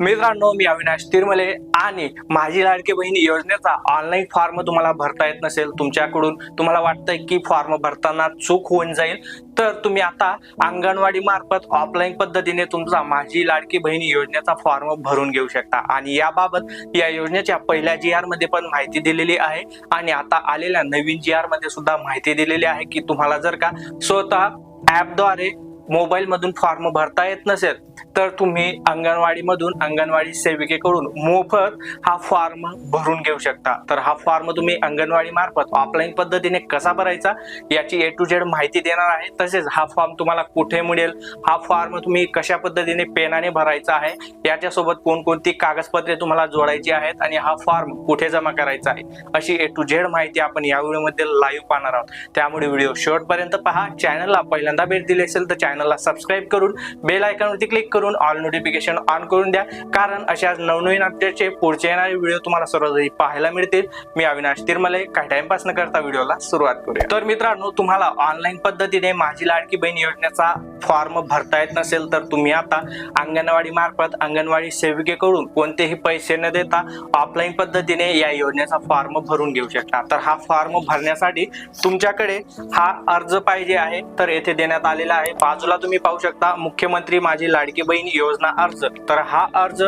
मित्रांनो मी अविनाश तिरमले आणि माझी लाडकी बहिणी योजनेचा ऑनलाईन फॉर्म तुम्हाला भरता येत नसेल तुमच्याकडून तुम्हाला वाटतंय की फॉर्म भरताना चूक होऊन जाईल तर तुम्ही आता अंगणवाडी मार्फत ऑफलाईन पद्धतीने तुमचा माझी लाडकी बहिणी योजनेचा फॉर्म भरून घेऊ शकता. आणि याबाबत या योजनेच्या पहिल्या जी आरमध्ये पण माहिती दिलेली आहे आणि आता आलेल्या नवीन जी आरमध्ये सुद्धा माहिती दिलेली आहे की तुम्हाला जर का स्वतः ऍपद्वारे मोबाईल मधून फॉर्म भरता येत नसेल तर तुम्ही अंगणवाडी मधून अंगणवाडी सेविकेकडून मोफत हा फॉर्म भरून घेऊ शकता. तर हा फॉर्म तुम्ही अंगणवाडी मार्फत ऑफलाईन पद्धतीने कसा भरायचा याची ए टू झेड माहिती देणार आहे. तसेच हा फॉर्म तुम्हाला कुठे मिळेल हा फॉर्म तुम्ही कशा पद्धतीने पेनाने भरायचा आहे याच्यासोबत कोणकोणती कागदपत्रे तुम्हाला जोडायची आहेत आणि हा फॉर्म कुठे जमा करायचा आहे अशी ए टू झेड माहिती आपण या व्हिडिओमध्ये लाईव्ह पाहणार आहोत. त्यामुळे व्हिडिओ शेवटपर्यंत पहा. चॅनलला पहिल्यांदा भेट दिली असेल तर चॅनल चॅनलला सबस्क्राईब करून बेल आयकॉनवरती क्लिक करून ऑल नोटिफिकेशन ऑन करून द्या. कारण अशा नवनवीन अपडेटचे पुढचे येणारे व्हिडिओ तुम्हाला सर्वाधिक पाहायला मिळतील. मी अविनाश तिरमले काही टाइमपास न करता व्हिडिओला सुरुवात करूया. तर मित्रांनो तुम्हाला ऑनलाईन पद्धतीने माझी लाडकी बहीण योजनेचा फॉर्म भरता येत नसेल तर तुम्ही आता अंगणवाडी मार्फत अंगणवाडी सेविकेकडून कोणतेही पैसे न देता ऑफलाईन पद्धतीने या योजनेचा फॉर्म भरून घेऊ शकता. तर हा फॉर्म भरण्यासाठी तुमच्याकडे हा अर्ज पाहिजे आहे. तर येथे देण्यात आलेला आहे बाजूला तुम्ही पाहू शकता मुख्यमंत्री माझी लाडकी बहीण योजना अर्ज. तर हा अर्ज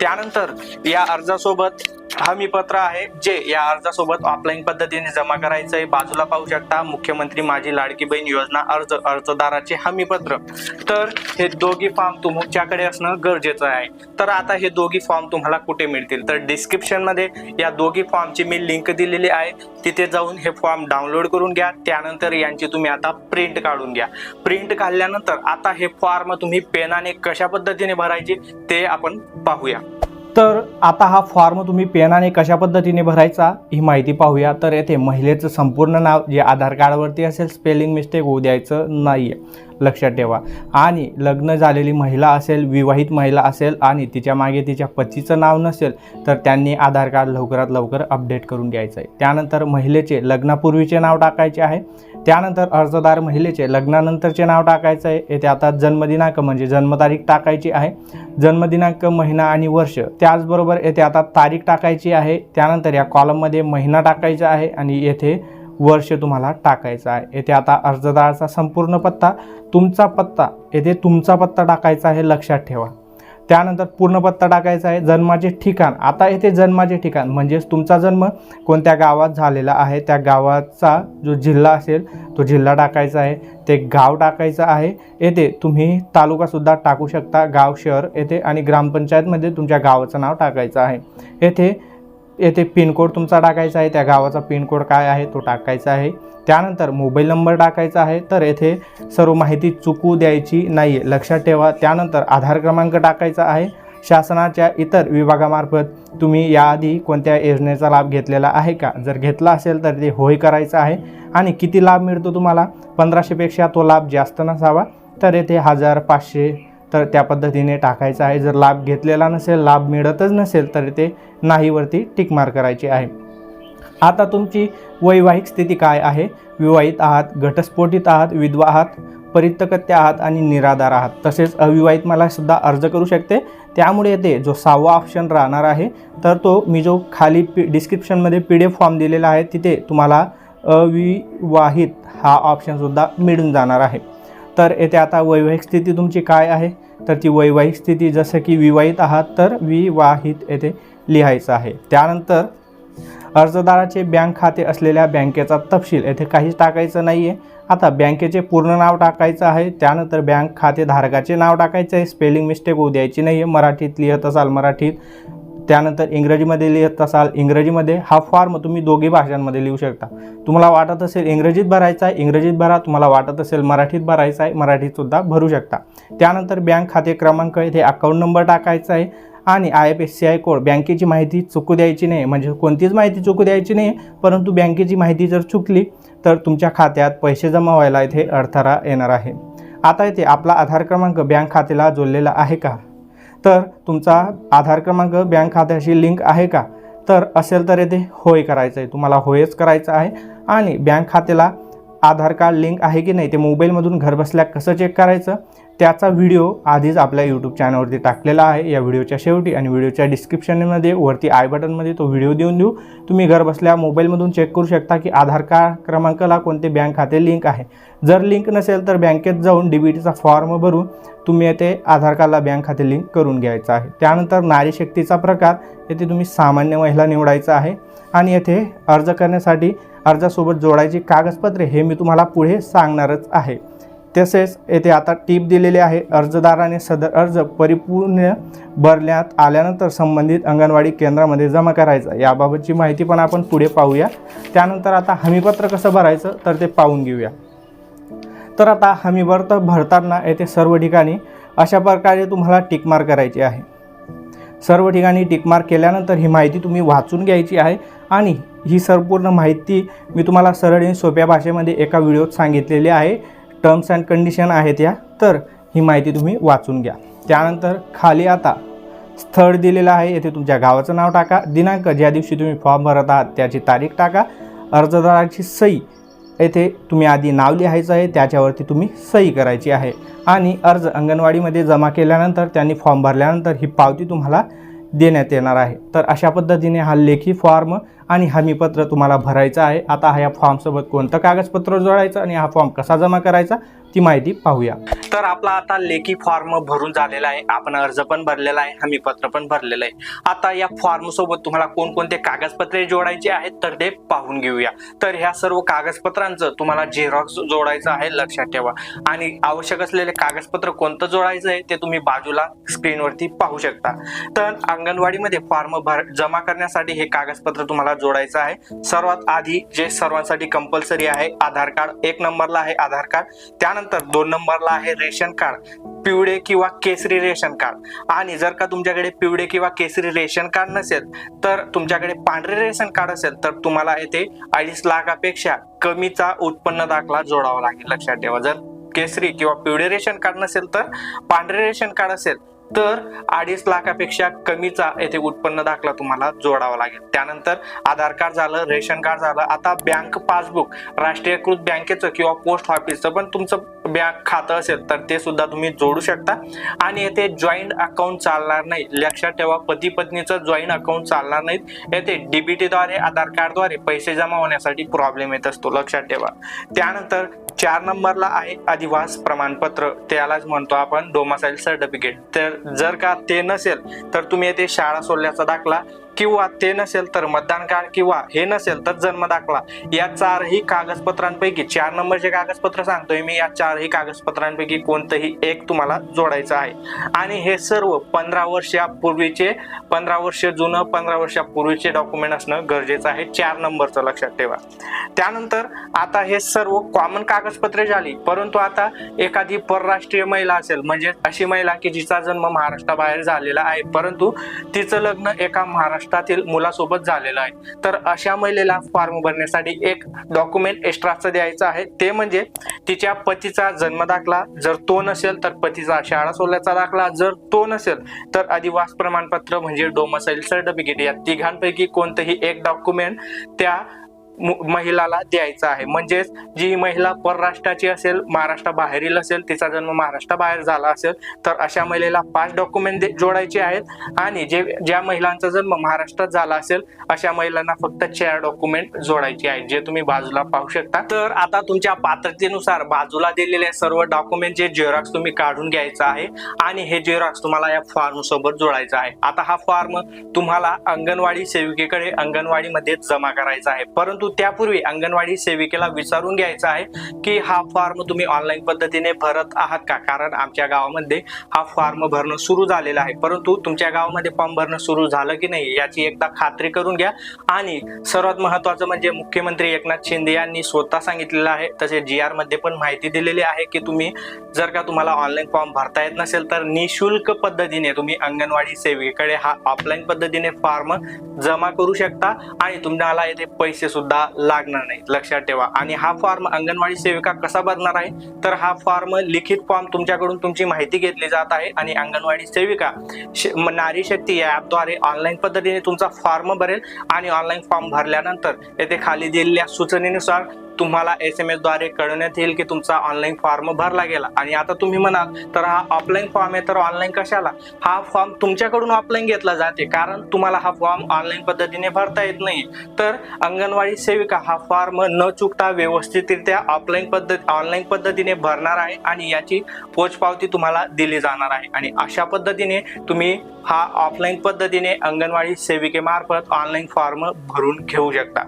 त्यानंतर या अर्जासोबत हमी पत्र आहे जे या अर्जासोबत ऑफलाईन पद्धतीने जमा करायचं आहे बाजूला पाहू शकता मुख्यमंत्री माझी लाडकी बहीण योजना अर्ज अर्जदाराचे हमी पत्र. तर हे दोघी फॉर्म तुमच्याकडे असणं गरजेचं आहे. तर आता हे दोघी फॉर्म तुम्हाला कुठे मिळतील? तर डिस्क्रिप्शनमध्ये या दोघी फॉर्मची मी लिंक दिलेली आहे. तिथे जाऊन हे फॉर्म डाउनलोड करून घ्या. त्यानंतर यांची तुम्ही आता प्रिंट काढून घ्या. प्रिंट काढल्यानंतर आता हे फॉर्म तुम्ही पेनाने कशा पद्धतीने भरायचे ते आपण पाहूया. तर आता हा फॉर्म तुम्ही पेनाने कशा पद्धतीने भरायचा ही माहिती पाहूया. तर येथे महिलेचं संपूर्ण नाव जे आधार कार्डवरती असेल स्पेलिंग मिस्टेक होऊ द्यायचं नाही आहे लक्षात ठेवा. आणि लग्न झालेली महिला असेल विवाहित महिला असेल आणि तिच्यामागे तिच्या पतीचं नाव नसेल तर त्यांनी आधार कार्ड लवकरात लवकर अपडेट करून घ्यायचं आहे. त्यानंतर महिलेचे लग्नापूर्वीचे नाव टाकायचे आहे. त्यानंतर अर्जदार महिलेचे लग्नानंतरचे नाव टाकायचं आहे. येथे आता जन्मदिनांक म्हणजे जन्मतारीख टाकायची आहे. जन्मदिनांक महिना आणि वर्ष त्याचबरोबर येथे आता तारीख टाकायची आहे. त्यानंतर या कॉलममध्ये महिना टाकायचा आहे आणि येथे वर्ष तुम्हाला टाकायचं आहे. येथे आता अर्जदाराचा संपूर्ण पत्ता तुमचा पत्ता येथे तुमचा पत्ता टाकायचा आहे लक्षात ठेवा. त्यानंतर पूर्ण पत्ता टाकायचा आहे जन्माचे ठिकाण. आता येथे जन्माचे ठिकाण म्हणजेच तुमचा जन्म कोणत्या गावात झालेला आहे त्या गावाचा जो जिल्हा असेल तो जिल्हा टाकायचा आहे ते गाव टाकायचं आहे. येथे तुम्ही तालुकासुद्धा टाकू शकता गाव शहर येथे आणि ग्रामपंचायतमध्ये तुमच्या गावाचं नाव टाकायचं आहे. येथे येथे पिनकोड तुमचा टाकायचा आहे त्या गावाचा पिनकोड काय आहे तो टाकायचा आहे. त्यानंतर मोबाईल नंबर टाकायचा आहे तर येथे सर्व माहिती चुकू द्यायची नाही आहे लक्षात ठेवा. त्यानंतर आधार क्रमांक टाकायचा आहे. शासनाच्या इतर विभागामार्फत तुम्ही याआधी कोणत्या योजनेचा लाभ घेतलेला आहे का? जर घेतला असेल तर ते होय करायचं आहे. आणि किती लाभ मिळतो तुम्हाला? पंधराशेपेक्षा तो लाभ जास्त नसावा. तर येथे हजार पाचशे तर त्या पद्धतीने टाकायचं आहे. जर लाभ घेतलेला नसेल लाभ मिळतच नसेल तर ते नाहीवरती टिकमार करायची आहे. आता तुमची वैवाहिक स्थिती काय आहे? विवाहित आहात घटस्फोटित आहात विधवा आहात परितकत्य आहात आणि निराधार आहात. तसेच अविवाहित मला सुद्धा अर्ज करू शकते. त्यामुळे येते जो सहावा ऑप्शन राहणार आहे तर तो मी जो खाली पी डिस्क्रिप्शनमध्ये पी डी एफ फॉर्म दिलेला आहे तिथे तुम्हाला अविवाहित हा ऑप्शनसुद्धा मिळून जाणार आहे. तर येथे आता वैवाहिक स्थिती तुमची काय आहे? तर ती वैवाहिक स्थिती जसं की विवाहित आहात तर विवाहित येथे लिहायचं आहे. त्यानंतर अर्जदाराचे बँक खाते असलेल्या बँकेचा तपशील येथे काहीच टाकायचं नाही आहे आता बँकेचे पूर्ण नाव टाकायचं आहे. त्यानंतर बँक खातेधारकाचे नाव टाकायचं आहे. स्पेलिंग मिस्टेक होऊ द्यायची नाही आहे मराठीत लिहत असाल मराठीत. त्यानंतर इंग्रजीमध्ये लिहित असाल इंग्रजीमध्ये हा फॉर्म तुम्ही दोघी भाषांमध्ये लिहू शकता. तुम्हाला वाटत असेल इंग्रजीत भरायचा आहे इंग्रजीत भरा. तुम्हाला वाटत असेल मराठीत भरायचा आहे मराठीतसुद्धा भरू शकता. त्यानंतर बँक खाते क्रमांक इथे अकाउंट नंबर टाकायचा आहे आणि आय एफ एस सी आय कोड बँकेची माहिती चुकू द्यायची नाही. म्हणजे कोणतीच माहिती चुकू द्यायची नाही परंतु बँकेची माहिती जर चुकली तर तुमच्या खात्यात पैसे जमा व्हायला इथे अडथळा येणार आहे. आता इथे आपला आधार क्रमांक बँक खात्याला जोडलेला आहे का? तर तुमचा आधार क्रमांक बँक खात्याशी लिंक आहे का? तर असेल तर येथे होय करायचं आहे. तुम्हाला होयच करायचं आहे. आणि बँक खात्याला आधार कार्ड लिंक आहे की नाही ते मोबाईलमधून घरबसल्या कसं चेक करायचं? त्याचा व्हिडिओ आधीच आपल्या यूट्यूब चॅनलवरती टाकलेला आहे. या व्हिडिओच्या शेवटी आणि व्हिडिओच्या डिस्क्रिप्शनमध्ये वरती आय बटनमध्ये तो व्हिडिओ देऊन देऊ. तुम्ही घर बसल्या मोबाईलमधून चेक करू शकता की आधार कार्ड क्रमांकाला कोणते बँक खाते लिंक आहे. जर लिंक नसेल तर बँकेत जाऊन डी बी टीचा फॉर्म भरून तुम्ही येथे आधार कार्डला बँक खाते लिंक करून घ्यायचं आहे. त्यानंतर नारी शक्तीचा प्रकार येथे तुम्ही सामान्य महिला निवडायचा आहे. आणि येथे अर्ज करण्यासाठी अर्जासोबत जोडायची कागदपत्रे हे मी तुम्हाला पुढे सांगणारच आहे. तसेच येथे आता टीप दिलेली आहे अर्जदाराने सदर अर्ज परिपूर्ण भरण्यात आल्यानंतर संबंधित अंगणवाडी केंद्रामध्ये जमा करायचा. याबाबतची माहिती पण आपण पुढे पाहूया. त्यानंतर आता हमीपत्र कसं भरायचं तर ते पाहून घेऊया. तर आता हमीपत्र भरताना येथे सर्व ठिकाणी अशा प्रकारे तुम्हाला टिकमार करायची आहे. सर्व ठिकाणी टिकमार्क केल्यानंतर ही माहिती तुम्ही वाचून घ्यायची आहे आणि ही संपूर्ण माहिती मी तुम्हाला सरळ आणि सोप्या भाषेमध्ये एका व्हिडिओत सांगितलेली आहे. टर्म्स अँड कंडिशन आहेत या तर ही माहिती तुम्ही वाचून घ्या. त्यानंतर खाली आता स्थळ दिलेलं आहे येथे तुमच्या गावाचं नाव टाका. दिनांक ज्या दिवशी तुम्ही फॉर्म भरत आहात त्याची तारीख टाका. अर्जदाराची सही येथे तुम्ही आधी नाव लिहायचं आहे त्याच्यावरती तुम्ही सही करायची आहे. आणि अर्ज अंगणवाडीमध्ये जमा केल्यानंतर त्यांनी फॉर्म भरल्यानंतर ही पावती तुम्हाला देण्यात येणार आहे. तर अशा पद्धतीने हा लेखी फॉर्म आणि हमीपत्र तुम्हाला भरायचं आहे. आता ह्या फॉर्मसोबत कोणतं कागदपत्र जोडायचं आणि हा फॉर्म कसा जमा करायचा? ती माहिती पाहूया. तर आपला आता लेखी फॉर्म भरून झालेला आहे. आपण अर्ज पण भरलेला आहे हमीपत्र पण भरलेलं आहे. आता या फॉर्म सोबत तुम्हाला कोणकोणते कागदपत्रे जोडायचे आहेत तर ते पाहून घेऊया. तर ह्या सर्व कागदपत्रांचं तुम्हाला झेरॉक्स जोडायचं आहे लक्षात ठेवा. आणि आवश्यक असलेले कागदपत्र कोणतं जोडायचं आहे ते तुम्ही बाजूला स्क्रीनवरती पाहू शकता. तर अंगणवाडीमध्ये फॉर्म भर जमा करण्यासाठी हे कागदपत्र तुम्हाला जोडायचं आहे. सर्वात आधी जे सर्वांसाठी कंपल्सरी आहे आधार कार्ड एक नंबरला आहे आधार कार्ड. त्यानंतर दोन नंबरला आहे रेशन कार्ड पिवळे किंवा केसरी रेशन कार्ड. आणि जर का तुमच्याकडे पिवळे किंवा केसरी रेशन कार्ड नसेल तर तुमच्याकडे पांढरे रेशन कार्ड असेल तर तुम्हाला येथे अडीच लाखापेक्षा कमीचा उत्पन्न दाखला जोडावा लागेल. लक्षात ठेवा जर केसरी किंवा पिवळे रेशन कार्ड नसेल तर पांढरे रेशन कार्ड असेल तर अडीच लाखापेक्षा कमीचा येथे उत्पन्न दाखला तुम्हाला जोडावा लागेल. त्यानंतर आधार कार्ड झालं रेशन कार्ड झालं आता बँक पासबुक राष्ट्रीयकृत बँकेचं किंवा पोस्ट ऑफिसचं पण तुमचं बँक खातं असेल तर ते सुद्धा तुम्ही जोडू शकता. आणि येथे जॉईंट अकाउंट चालणार नाही. लक्षात ठेवा पती पत्नीचं जॉईंट अकाउंट चालणार नाहीत. येथे डीबीटीद्वारे आधार कार्डद्वारे पैसे जमा होण्यासाठी प्रॉब्लेम येत असतो. लक्षात ठेवा. त्यानंतर चार नंबरला आहे अधिवास प्रमाणपत्र. त्यालाच म्हणतो आपण डोमासाईल सर्टिफिकेट तर जर का ते नसेल तर तुम्ही येथे शाळा सोडल्याचा दाखला. किंवा ते नसेल तर मतदान कार्ड किंवा हे नसेल तर जन्म दाखला. या चारही कागदपत्रांपैकी चार नंबरचे कागदपत्र सांगतोय मी या चारही कागदपत्रांपैकी कोणतंही एक तुम्हाला जोडायचं आहे. आणि हे सर्व पंधरा वर्षापूर्वीचे पंधरा वर्ष जुनं पंधरा वर्षापूर्वीचे डॉक्युमेंट असणं गरजेचं आहे. चार नंबरचं लक्षात ठेवा. त्यानंतर आता हे सर्व कॉमन कागदपत्रे झाली. परंतु आता एखादी परराष्ट्रीय महिला असेल म्हणजे अशी महिला की जिचा जन्म महाराष्ट्राबाहेर झालेला आहे परंतु तिचं लग्न एका महाराष्ट्र महाराष्ट्रातील मुलासोबत झालेलं आहे. तर अशा महिलेला फॉर्म भरण्यासाठी एक डॉक्युमेंट एक्स्ट्राचं द्यायचं आहे. ते म्हणजे तिच्या पतीचा जन्म दाखला जर तो नसेल तर पतीचा शाळा सोडल्याचा दाखला. जर तो नसेल तर अधिवास प्रमाणपत्र म्हणजे डोमसाईल सर्टिफिकेट या तिघांपैकी कोणतंही एक डॉक्युमेंट त्या महिलाला द्यायचा आहे. म्हणजेच जी महिला परराष्ट्राची असेल महाराष्ट्राबाहेरील असेल तिचा जन्म महाराष्ट्राबाहेर झाला असेल तर अशा महिलेला पाच डॉक्युमेंट जोडायचे आहेत. आणि जे ज्या महिलांचा जन्म महाराष्ट्रात झाला असेल अशा महिलांना फक्त चार डॉक्युमेंट जोडायचे आहेत जे तुम्ही बाजूला पाहू शकता. तर आता तुमच्या पात्रतेनुसार बाजूला दिलेले सर्व डॉक्युमेंट जे झेरॉक्स तुम्ही काढून घ्यायचा आहे आणि हे झेरॉक्स तुम्हाला या फॉर्म सोबत जोडायचा आहे. आता हा फॉर्म तुम्हाला अंगणवाडी सेविकेकडे अंगणवाडीमध्ये जमा करायचा आहे. परंतु त्यापूर्वी अंगणवाडी सेविकेला विचारून घ्यायचं आहे की हा फॉर्म तुम्ही ऑनलाईन पद्धतीने भरत आहात का? कारण आमच्या गावामध्ये हा फॉर्म भरणं सुरू झालेला आहे. परंतु तुमच्या गावामध्ये फॉर्म भरणं सुरू झालं की नाही याची एकदा खात्री करून घ्या. आणि सर्वात महत्वाचं म्हणजे मुख्यमंत्री एकनाथ शिंदे यांनी स्वतः सांगितलेलं आहे तसेच जी आरमध्ये पण माहिती दिलेली आहे की तुम्ही जर का तुम्हाला ऑनलाईन फॉर्म भरता येत नसेल तर निशुल्क पद्धतीने तुम्ही अंगणवाडी सेविकेकडे हा ऑफलाईन पद्धतीने फॉर्म जमा करू शकता. आणि तुम्हाला येथे पैसे सुद्धा लागणार नाही. लक्षात ठेवा. आणि हा फॉर्म अंगणवाडी सेविका कसा भरणार आहे? तर हा फॉर्म लिखित फॉर्म तुमच्याकडून तुमची माहिती घेतली जात आहे आणि अंगणवाडी सेविका श- नारी शक्ती या ॲपद्वारे ऑनलाईन पद्धतीने तुमचा फॉर्म भरेल आणि ऑनलाईन फॉर्म भरल्यानंतर येथे खाली दिलेल्या सूचनेनुसार तुम्हाला एस एम एसद्वारे कळवण्यात येईल की तुमचा ऑनलाईन फॉर्म भरला गेला. आणि आता तुम्ही म्हणाल तर हा ऑफलाईन फॉर्म आहे तर ऑनलाईन कशाला? हा फॉर्म तुमच्याकडून ऑफलाईन घेतला जाते. कारण तुम्हाला हा फॉर्म ऑनलाईन पद्धतीने भरता येत नाही तर अंगणवाडी सेविका हा फॉर्म न चुकता व्यवस्थितरित्या ऑफलाईन पद्धत ऑनलाईन पद्धतीने भरणार आहे आणि याची पोचपावती तुम्हाला दिली जाणार आहे. आणि अशा पद्धतीने तुम्ही हा ऑफलाईन पद्धतीने अंगणवाडी सेविकेमार्फत ऑनलाईन फॉर्म भरून घेऊ शकता.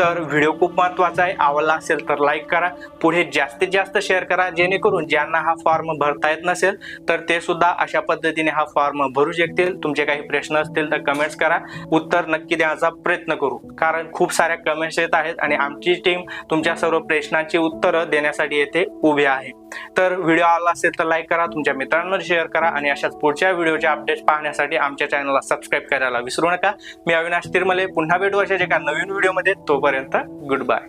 तर व्हिडिओ खूप महत्त्वाचा आहे. आवडला असेल तर लाईक करा. पुढे जास्तीत जास्त शेअर करा. जेणेकरून ज्यांना हा फॉर्म भरता येत नसेल तर ते सुद्धा अशा पद्धतीने हा फॉर्म भरू शकतील. तुमचे काही प्रश्न असतील तर कमेंट्स करा. उत्तर नक्की देण्याचा प्रयत्न करू. कारण खूप साऱ्या कमेंट्स येत आहेत आणि आमची टीम तुमच्या सर्व प्रश्नांची उत्तरं देण्यासाठी येथे उभी आहे. तर व्हिडिओ आला असेल तर लाईक करा. तुमच्या मित्रांवर शेअर करा आणि अशाच पुढच्या व्हिडिओचे अपडेट्स पाहण्यासाठी आमच्या चॅनलला सबस्क्राईब करायला विसरू नका. मी अविनाश तिरमले. पुन्हा भेटू अशाच एका नवीन व्हिडिओमध्ये तोपर्यंत गुड बाय